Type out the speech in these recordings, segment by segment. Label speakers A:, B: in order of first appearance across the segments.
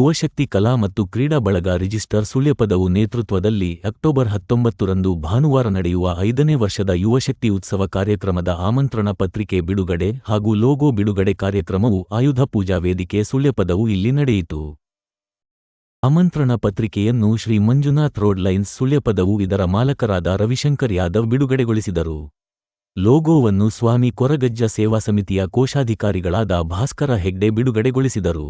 A: ಯುವಶಕ್ತಿ ಕಲಾ ಮತ್ತು ಕ್ರೀಡಾ ಬಳಗ ರಿಜಿಸ್ಟರ್ ಸುಳ್ಯಪದವು ನೇತೃತ್ವದಲ್ಲಿ ಅಕ್ಟೋಬರ್ ಹತ್ತೊಂಬತ್ತರಂದು ಭಾನುವಾರ ನಡೆಯುವ ಐದನೇ ವರ್ಷದ ಯುವಶಕ್ತಿ ಉತ್ಸವ ಕಾರ್ಯಕ್ರಮದ ಆಮಂತ್ರಣ ಪತ್ರಿಕೆ ಬಿಡುಗಡೆ ಹಾಗೂ ಲೋಗೋ ಬಿಡುಗಡೆ ಕಾರ್ಯಕ್ರಮವು ಆಯುಧ ಪೂಜಾ ವೇದಿಕೆ ಸುಳ್ಯಪದವು ಇಲ್ಲಿ ನಡೆಯಿತು. ಆಮಂತ್ರಣ ಪತ್ರಿಕೆಯನ್ನು ಶ್ರೀ ಮಂಜುನಾಥ್ ರೋಡ್ ಲೈನ್ಸ್ ಸುಳ್ಯಪದವು ಇದರ ಮಾಲಕರಾದ ರವಿಶಂಕರ್ ಯಾದವ್ ಬಿಡುಗಡೆಗೊಳಿಸಿದರು. ಲೋಗೋವನ್ನು ಸ್ವಾಮಿ ಕೊರಗಜ್ಜ ಸೇವಾ ಸಮಿತಿಯ ಕೋಶಾಧಿಕಾರಿಗಳಾದ ಭಾಸ್ಕರ ಹೆಗ್ಡೆ ಬಿಡುಗಡೆಗೊಳಿಸಿದರು.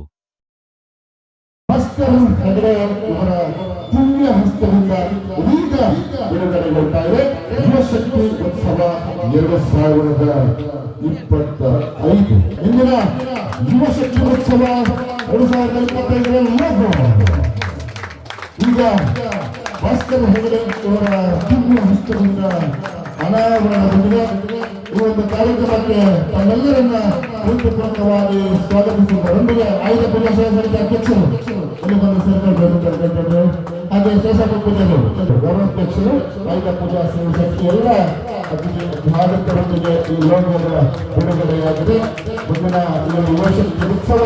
B: ಭಾಸ್ಕರ್ ಹೆಗಡೆ ಇವರ ಪುಣ್ಯ ಹಸ್ತದಿಂದ ಇದೀಗ ಬಿಡುಗಡೆಗೊಳ್ತಾ ಇದೆ ಯುವಶಕ್ತಿ ಉತ್ಸವ ಎರಡು ಸಾವಿರದ ಇಪ್ಪತ್ತ ಐದು ಇಂದಿನ ಯುವಶಕ್ತಿ ಉತ್ಸವ ಎರಡು ಸಾವಿರದ ಇಪ್ಪತ್ತೈದರಲ್ಲಿ ಈಗ ಭಾಸ್ಕರ್ ಹೆಗಡೆ ಇವರ ಪುಣ್ಯ ಹಸ್ತದಿಂದ ಈ ಒಂದು ಕಾರ್ಯಕ್ರಮಕ್ಕೆ ತಮ್ಮೆಲ್ಲರನ್ನ ಹೃತ್ಪೂರ್ವಕವಾಗಿ ಸ್ವಾಗತಿಸುವುದರೊಂದಿಗೆ ಆಯುಧ ಪೂಜಾ ಸಮಿತಿ ಅಧ್ಯಕ್ಷರು ಇಲ್ಲಿ ಬಂದು ಸೇರ್ಕೊಳ್ಬೇಕು ಹಾಗೆ ಶೇಷಪ್ಪ ಪೂಜೆಗಳು ಗೌರವಾಧ್ಯಕ್ಷರು, ಆಯುಧ ಪೂಜಾ ಸಮಿತಿ ಎಲ್ಲ ಭಾರತದೊಂದಿಗೆ ಈ ಲೋಕದ ಬಿಡುಗಡೆಯಾಗಿದೆ. ಮುಂದಿನ ಈ ವರ್ಷದ ಉತ್ಸವ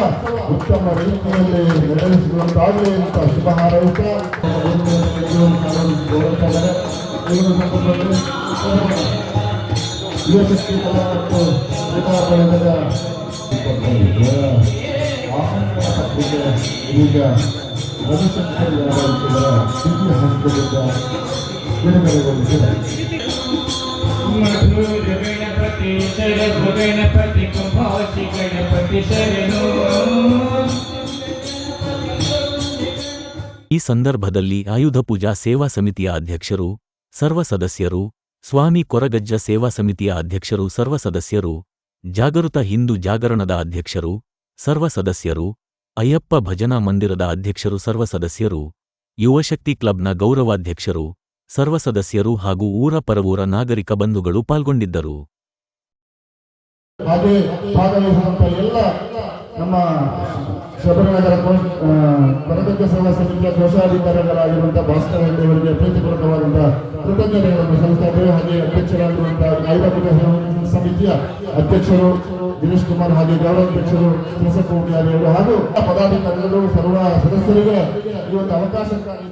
B: ಉತ್ತಮ ರೀತಿಯಲ್ಲಿ ನೆರವೇರಿಸುವಂತಾಗಲಿ ಅಂತ ಶುಭ ಹಾರೈಸುತ್ತಾ ಈ ಸಂದರ್ಭದಲ್ಲಿ
A: ಆಯುಧ ಪೂಜಾ ಸೇವಾ ಸಮಿತಿಯ ಅಧ್ಯಕ್ಷರು ಸರ್ವ ಸದಸ್ಯರು ಸ್ವಾಮಿ ಕೊರಗಜ್ಜ ಸೇವಾ ಸಮಿತಿಯ ಅಧ್ಯಕ್ಷರು ಸರ್ವ ಸದಸ್ಯರು, ಜಾಗೃತ ಹಿಂದೂ ಜಾಗರಣದ ಅಧ್ಯಕ್ಷರು, ಸರ್ವ ಸದಸ್ಯರು, ಅಯ್ಯಪ್ಪ ಭಜನಾ ಮಂದಿರದ ಅಧ್ಯಕ್ಷರು, ಸರ್ವ ಸದಸ್ಯರು ಯುವಶಕ್ತಿ ಕ್ಲಬ್ನ ಗೌರವಾಧ್ಯಕ್ಷರು, ಸರ್ವ ಸದಸ್ಯರು ಹಾಗೂ ಊರ ಪರವೂರ ನಾಗರಿಕ ಬಂಧುಗಳು ಪಾಲ್ಗೊಂಡಿದ್ದರು.
B: ನಮ್ಮ ಶಬರಿನಗರ ಕರಗಜ್ಜ ಸೇವಾ ಸಮಿತಿಯ ಕೋಶಾಧಿಕಾರಿಗಳಾಗಿರುವಂತಹ ಭಾಸ್ಕರ ಅವರಿಗೆ ಪ್ರೀತಿಪೂರ್ವಕವಾದಂತಹ ಕೃತಜ್ಞತೆಗಳನ್ನು ಸಲ್ಲಿಸ್ತಾ ಹಾಗೆ ಅಧ್ಯಕ್ಷರಾಗಿರುವಂತಹ ಆಯುಧ ಸಮಿತಿಯ ಅಧ್ಯಕ್ಷರು ದಿನೇಶ್ ಕುಮಾರ್ ಹಾಗೆ ಗೌರವಾಧ್ಯಕ್ಷರು ಕೆಲಸ ಉಡ್ಯಾರಿ ಅವರು ಹಾಗೂ ಪದಾಧಿಕಾರಿಗಳು, ಸರ್ವ ಸದಸ್ಯರಿಗೆ ಈ ಒಂದು ಅವಕಾಶಕ್ಕಾಗಿ